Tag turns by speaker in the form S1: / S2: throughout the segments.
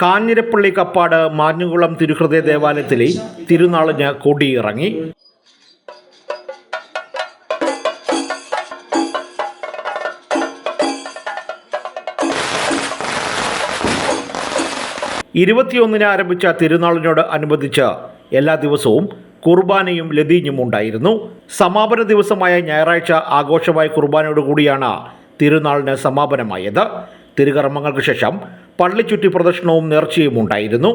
S1: കാഞ്ഞിരപ്പള്ളി കപ്പാട് മാഞ്ഞുകുളം തിരുഹൃദയ ദേവാലയത്തിലെ തിരുനാളിന് കൊടിയിറങ്ങി. ഇരുപത്തിയൊന്നിന് ആരംഭിച്ച തിരുനാളിനോട് അനുബന്ധിച്ച് എല്ലാ ദിവസവും കുർബാനയും ലതീഞ്ഞും ഉണ്ടായിരുന്നു. സമാപന ദിവസമായ ഞായറാഴ്ച ആഘോഷമായ കുർബാനയോടുകൂടിയാണ് തിരുനാളിന് സമാപനമായത്. തിരുകർമ്മങ്ങൾക്ക് ശേഷം പള്ളിച്ചുറ്റി പ്രദർശനവും നേർച്ചയും ഉണ്ടായിരുന്നു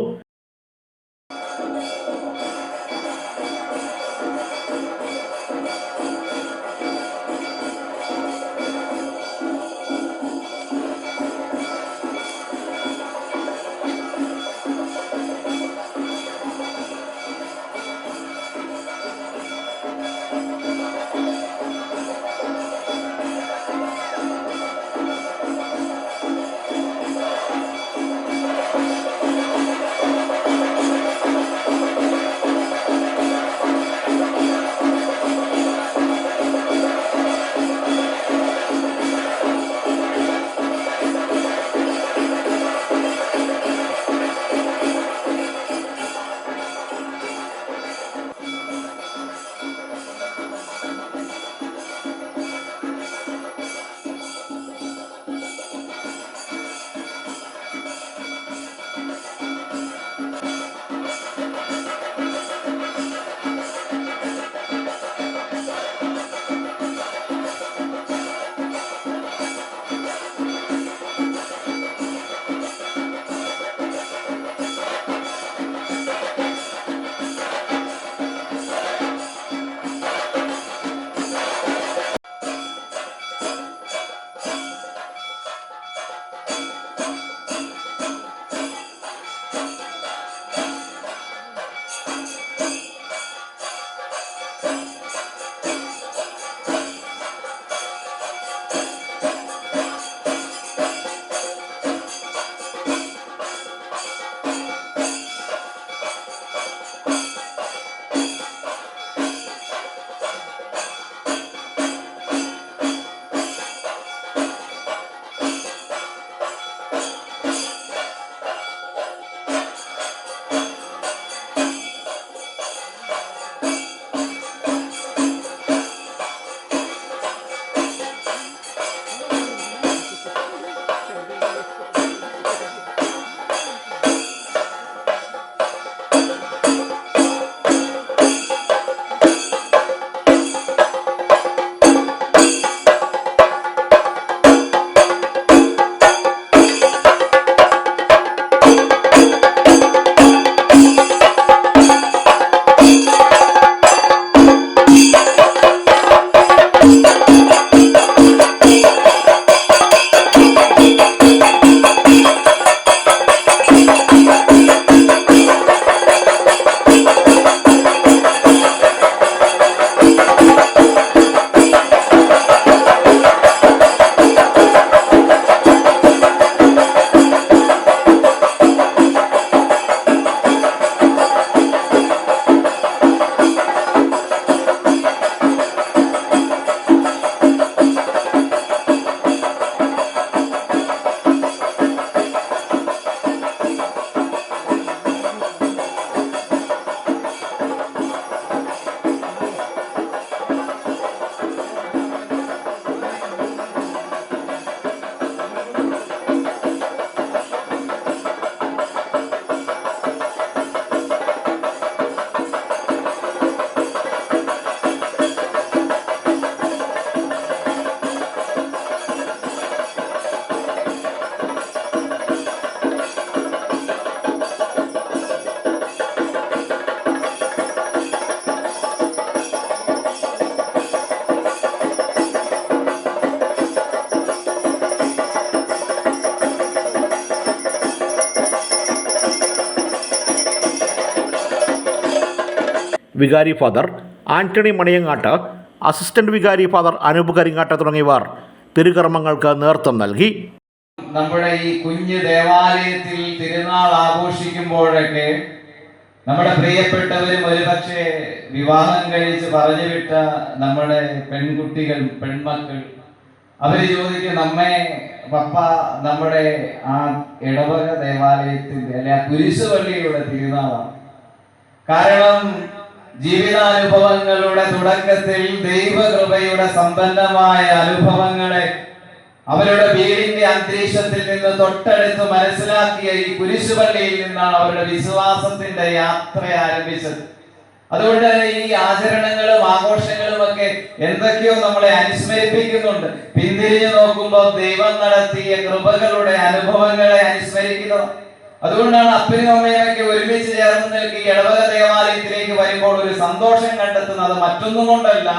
S1: വികാരി ഫാദർ ആന്റണി മണിയങ്ങാട്ട് അസിസ്റ്റന്റ് വികാരി ഫാദർ അനൂപ് കരിങ്ങാട്ട് തുടങ്ങിയവർ തിരുകർമ്മങ്ങൾക്ക് നേതൃത്വം നൽകി.
S2: നമ്മുടെ ഈ കുഞ്ഞു ദേവാലയത്തിൽ തിരുനാൾ ആഘോഷിക്കുമ്പോഴൊക്കെ നമ്മുടെ പ്രിയപ്പെട്ടവരും ഒരുപക്ഷെ വിവാഹം കഴിച്ച് പറഞ്ഞു വിട്ട നമ്മുടെ പെൺകുട്ടികൾ പെൺമക്കൾ അവർ ചോദിക്കും നമ്മെ പപ്പ നമ്മുടെ ആ ഇടവക ദേവാലയത്തിന്റെ അല്ലെ ആ കുരിശുപള്ളിയുടെ തിരുനാളാണ്. കാരണം ജീവിതാനുഭവങ്ങളുടെ തുടക്കത്തിൽ ദൈവകൃപയുടെ സമ്പന്നമായ അനുഭവങ്ങളെ അവരുടെ വീടിന്റെ അന്തരീക്ഷത്തിൽ നിന്ന് തൊട്ടടുത്ത് മനസ്സിലാക്കിയ ഈ കുരിശുപള്ളിയിൽ നിന്നാണ് അവരുടെ വിശ്വാസത്തിന്റെ യാത്ര ആരംഭിച്ചത്. അതുകൊണ്ട് തന്നെ ഈ ആചരണങ്ങളും ആഘോഷങ്ങളും ഒക്കെ എന്തൊക്കെയോ നമ്മളെ അനുസ്മരിപ്പിക്കുന്നുണ്ട്. പിന്തിരിഞ്ഞു നോക്കുമ്പോൾ ദൈവം നടത്തിയ കൃപകളുടെ അനുഭവങ്ങളെ അനുസ്മരിക്കുന്നു. അതുകൊണ്ടാണ് അപ്പനും അമ്മയൊക്കെ ഒരുമിച്ച് ചേർന്ന് നിൽക്കി ഇടവക ദേവാലയത്തിലേക്ക് വരുമ്പോൾ ഒരു സന്തോഷം കണ്ടെത്തുന്നത് മറ്റൊന്നും കൊണ്ടല്ല.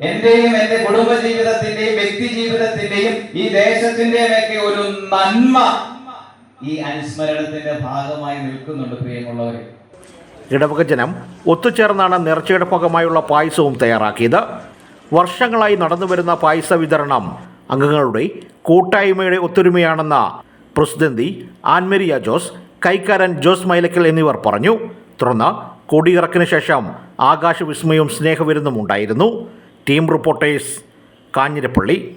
S2: എന്റെയും എന്റെ കുടുംബ ജീവിതത്തിന്റെയും വ്യക്തി ജീവിതത്തിന്റെയും ഈ ദേശത്തിന്റെയും ഒക്കെ ഒരു നന്മ ഈ അനുസ്മരണത്തിന്റെ ഭാഗമായി നിൽക്കുന്നുണ്ട് പ്രിയമുള്ളവരെ.
S1: ഇടവക ജനം ഒത്തുചേർന്നാണ് നേർച്ചയുടെ ഭാഗമായുള്ള പായസവും തയ്യാറാക്കിയത്. വർഷങ്ങളായി നടന്നുവരുന്ന പായസ വിതരണം അംഗങ്ങളുടെ കൂട്ടായ്മയുടെ ഒത്തൊരുമയാണെന്ന പ്രസിഡന്തി ആൻമരിയ ജോസ് കൈക്കാരൻ ജോസ് മൈലക്കൽ എന്നിവർ പറഞ്ഞു. തുടർന്ന് കൊടിയിറക്കിന് ശേഷം ആകാശവിസ്മയവും സ്നേഹവിരുന്നും ഉണ്ടായിരുന്നു. Team reporters Kanjirappally